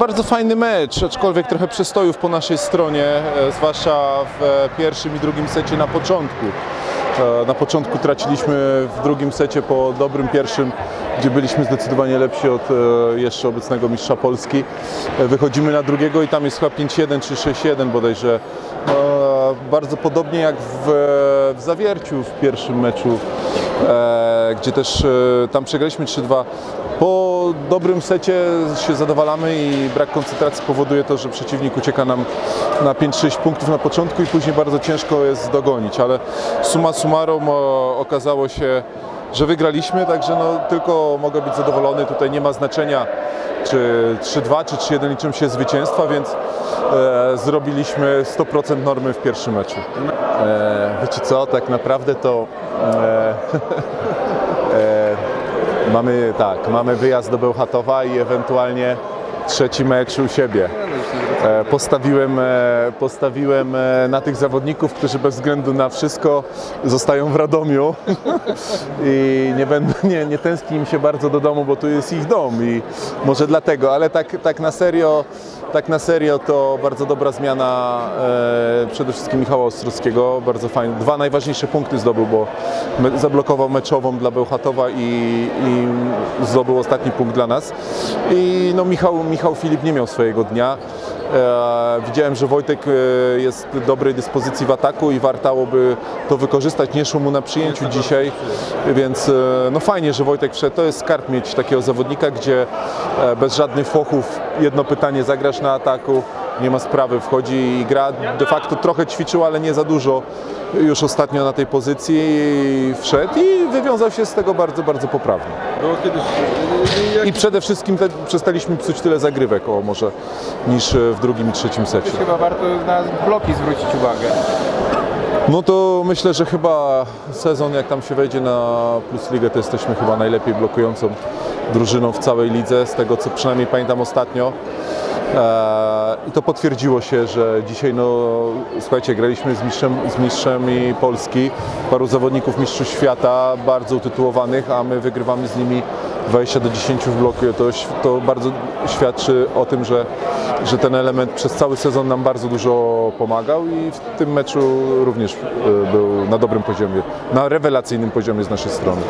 bardzo fajny mecz, aczkolwiek trochę przestojów po naszej stronie, e, zwłaszcza w e, pierwszym i drugim secie na początku. E, Na początku traciliśmy w drugim secie po dobrym pierwszym, gdzie byliśmy zdecydowanie lepsi od jeszcze obecnego mistrza Polski. Wychodzimy na drugiego i tam jest chyba 5-1 czy 6-1 bodajże. E, Bardzo podobnie jak w, w Zawierciu w pierwszym meczu, e, gdzie też e, tam przegraliśmy 3-2. Po dobrym secie się zadowalamy i brak koncentracji powoduje to, że przeciwnik ucieka nam na 5-6 punktów na początku i później bardzo ciężko jest dogonić, ale summa summarum o, okazało się, że wygraliśmy, także no, tylko mogę być zadowolony. Tutaj nie ma znaczenia, czy 3-2 czy 3-1 liczą się zwycięstwa, więc e, zrobiliśmy 100% normy w pierwszym meczu. E, wiecie co, tak naprawdę to e, e, mamy tak, mamy wyjazd do Bełchatowa i ewentualnie trzeci mecz u siebie. E, Postawiłem, e, postawiłem e, na tych zawodników, którzy bez względu na wszystko zostają w Radomiu i nie, będę, nie, nie tęskni im się bardzo do domu, bo tu jest ich dom i może dlatego, ale tak, tak na serio, tak na serio to bardzo dobra zmiana e, przede wszystkim Michała Ostrowskiego, bardzo fajny. Dwa najważniejsze punkty zdobył, bo me, zablokował meczową dla Bełchatowa i, i zdobył ostatni punkt dla nas. I no Michał, Michał Filip nie miał swojego dnia. E, widziałem, że Wojtek e, jest w dobrej dyspozycji w ataku i wartałoby to wykorzystać. Nie szło mu na przyjęciu dzisiaj, więc e, no fajnie, że Wojtek wszedł. To jest skarb mieć takiego zawodnika, gdzie e, bez żadnych fochów jedno pytanie zagrasz na ataku, nie ma sprawy, wchodzi i gra. De facto trochę ćwiczył, ale nie za dużo już ostatnio na tej pozycji wszedł i wywiązał się z tego bardzo, bardzo poprawnie. I przede wszystkim te, przestaliśmy psuć tyle zagrywek o może niż e, w drugim i trzecim secie. chyba warto na bloki zwrócić uwagę. No to myślę, że chyba sezon jak tam się wejdzie na Plus Ligę, to jesteśmy chyba najlepiej blokującą drużyną w całej lidze, z tego co przynajmniej pamiętam ostatnio. Eee, I to potwierdziło się, że dzisiaj, no słuchajcie, graliśmy z mistrzem, z mistrzem i Polski, paru zawodników mistrzów świata, bardzo utytułowanych, a my wygrywamy z nimi 20 do 10 w bloku. To, to bardzo świadczy o tym, że, że ten element przez cały sezon nam bardzo dużo pomagał i w tym meczu również e, był na dobrym poziomie, na rewelacyjnym poziomie z naszej strony.